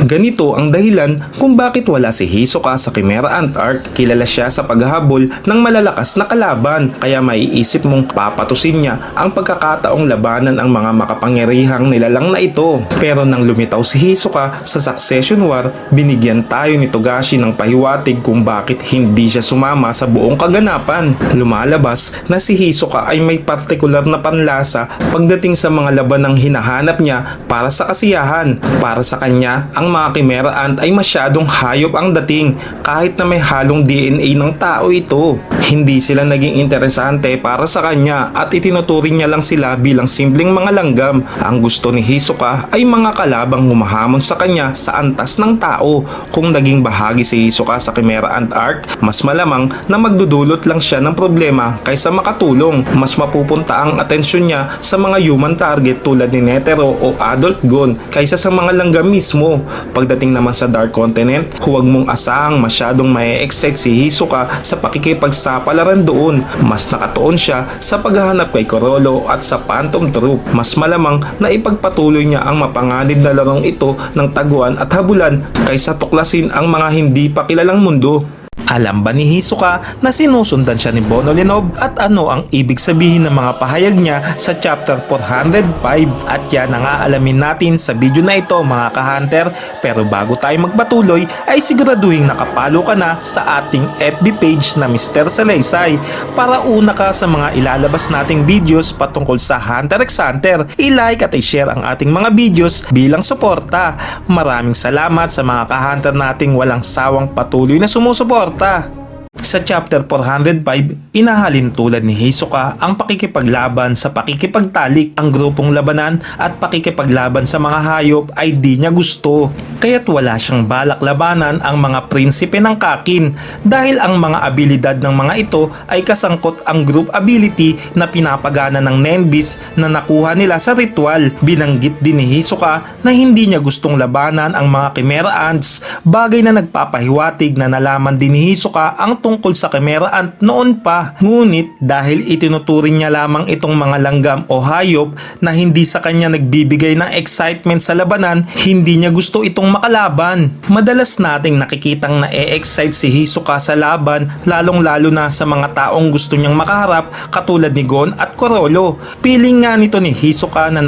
Ganito ang dahilan kung bakit wala si Hisoka sa Chimera Ant. Kilala siya sa paghahabol ng malalakas na kalaban kaya maiisip mong papatusin niya ang pagkakataong labanan ang mga makapangyarihang nilalang na ito. Pero nang lumitaw si Hisoka sa Succession War, binigyan tayo ni Togashi ng pahiwatig kung bakit hindi siya sumama sa buong kaganapan. Lumalabas na si Hisoka ay may partikular na panlasa pagdating sa mga laban ng hinahanap niya para sa kasiyahan. Para sa kanya, ang mga Chimera Ant ay masyadong hayop ang dating kahit na may halong DNA ng tao ito. Hindi sila naging interesante para sa kanya at itinuturing niya lang sila bilang simpleng mga langgam. Ang gusto ni Hisoka ay mga kalabang humahamon sa kanya sa antas ng tao. Kung naging bahagi si Hisoka sa Chimera Ant Arc, mas malamang na magdudulot lang siya ng problema kaysa makatulong. Mas mapupunta ang atensyon niya sa mga human target tulad ni Netero o Adult Gon kaysa sa mga langgam mismo. Pagdating naman sa Dark Continent, huwag mong asahang masyadong may excite si Hisoka sa pakikipagsapalaran doon. Mas nakatuon siya sa paghahanap kay Corolo at sa Phantom Troop. Mas malamang na ipagpatuloy niya ang mapanganib na larong ito ng taguan at habulan kaysa tuklasin ang mga hindi pa kilalang mundo. Alam ba ni Hisoka na sinusundan siya ni Bono Linob at ano ang ibig sabihin ng mga pahayag niya sa chapter 405 at yan ang aalamin natin sa video na ito mga ka-hunter. Pero bago tayo magpatuloy ay siguraduhin nakapalo ka na sa ating FB page na Mr. Salaysay. Para una ka sa mga ilalabas nating videos patungkol sa Hunter x Hunter i-like at i-share ang ating mga videos bilang suporta. Maraming salamat sa mga ka-hunter nating walang sawang patuloy na sumusuporta suporta sa chapter 405, inahalin tulad ni Hisoka ang pakikipaglaban sa pakikipagtalik. Ang grupong labanan at pakikipaglaban sa mga hayop ay di niya gusto. Kaya't wala siyang balak labanan ang mga prinsipe ng kakin dahil ang mga abilidad ng mga ito ay kasangkot ang group ability na pinapagana ng Nenbis na nakuha nila sa ritual. Binanggit din ni Hisoka na hindi niya gustong labanan ang mga Chimera Ants bagay na nagpapahiwatig na nalaman din ni Hisoka ang tungkol sa Chimera Ant noon pa. Ngunit dahil itinuturing niya lamang itong mga langgam o hayop na hindi sa kanya nagbibigay ng excitement sa labanan, hindi niya gusto itong makalaban. Madalas nating nakikitang na-excite si Hisoka sa laban lalong lalo na sa mga taong gusto niyang makaharap katulad ni Gon at Corolo. Piling nga nito ni Hisoka na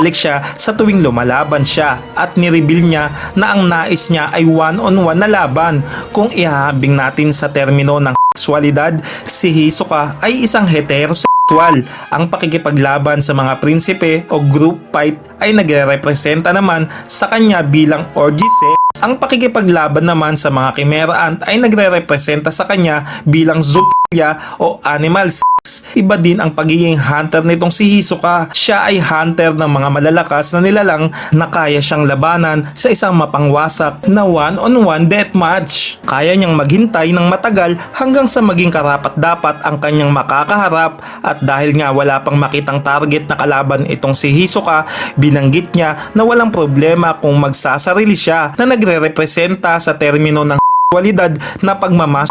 nakikipagtalik siya sa tuwing lumalaban siya at nireveal niya na ang nais niya ay one-on-one na laban. Kung ihahabing natin sa termino ng sexualidad, si Hisoka ay isang heterosexual. Ang pakikipaglaban sa mga prinsipe o group fight ay nagre-representa naman sa kanya bilang orgy sex. Ang pakikipaglaban naman sa mga Chimera Ant ay nagre-representa sa kanya bilang zoophobia o animal sex. Iba din ang pagiging hunter nitong si Hisoka. Siya ay hunter ng mga malalakas na nilalang na kaya siyang labanan sa isang mapangwasak na one-on-one deathmatch. Kaya niyang maghintay ng matagal hanggang sa maging karapat dapat ang kanyang makakaharap at dahil nga wala pang makitang target na kalaban itong si Hisoka, binanggit niya na walang problema kung magsasarili siya na nagre-representa sa termino ng sexualidad na pagmamas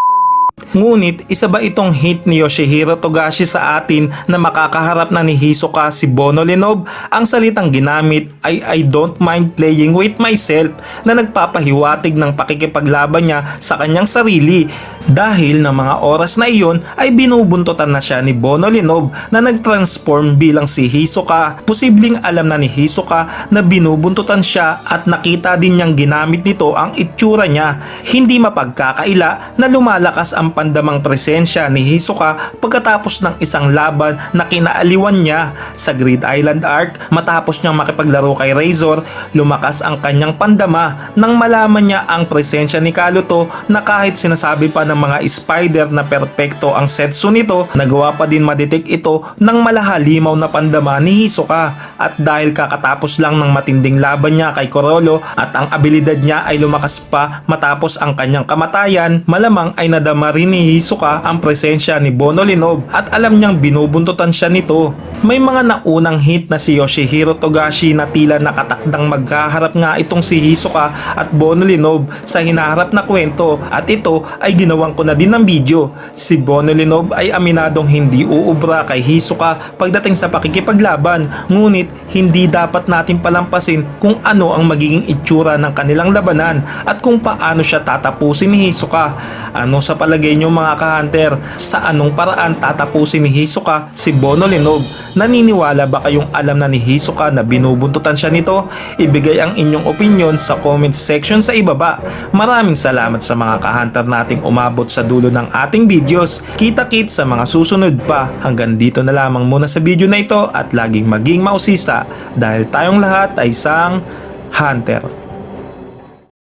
Ngunit isa ba itong hint ni Yoshihiro Togashi sa atin na makakaharap na ni Hisoka si Bono Lenob? Ang salitang ginamit ay I don't mind playing with myself na nagpapahiwatig ng pakikipaglaban niya sa kanyang sarili. Dahil ng mga oras na iyon ay binubuntutan na siya ni Bono Lenob na nag-transform bilang si Hisoka. Posibleng alam na ni Hisoka na binubuntutan siya at nakita din niyang ginamit nito ang itsura niya. Hindi mapagkakaila na lumalakas ang pandamang presensya ni Hisoka pagkatapos ng isang laban na kinaaliwan niya sa Grid Island Arc. Matapos niyang makipaglaro kay Razor lumakas ang kanyang pandama nang malaman niya ang presensya ni Kaluto na kahit sinasabi pa ng mga spider na perpekto ang setsu nito nagawa pa din madetect ito ng malahalimaw na pandama ni Hisoka. At dahil kakatapos lang ng matinding laban niya kay Corolo at ang abilidad niya ay lumakas pa matapos ang kanyang kamatayan malamang ay nadama rin rin ni Hisoka ang presensya ni Bonolinob at alam niyang binubuntutan siya nito. May mga naunang hint na si Yoshihiro Togashi na tila nakatakdang magkaharap nga itong si Hisoka at Bonolinob sa hinaharap na kwento at ito ay ginawang ko na din ng video. Si Bonolinob ay aminadong hindi uubra kay Hisoka pagdating sa pakikipaglaban ngunit hindi dapat natin palampasin kung ano ang magiging itsura ng kanilang labanan at kung paano siya tatapusin ni Hisoka. Ano sa palagay niyo mga ka-hunter? Sa anong paraan tatapusin ni Hisoka si Bonolinob? Naniniwala ba kayong alam na ni Hisoka na binubuntutan siya nito? Ibigay ang inyong opinion sa comment section sa ibaba. Maraming salamat sa mga ka-hunter nating umabot sa dulo ng ating videos. Kita-kit sa mga susunod pa. Hanggang dito na lamang muna sa video na ito at laging maging mausisa dahil tayong lahat ay isang hunter.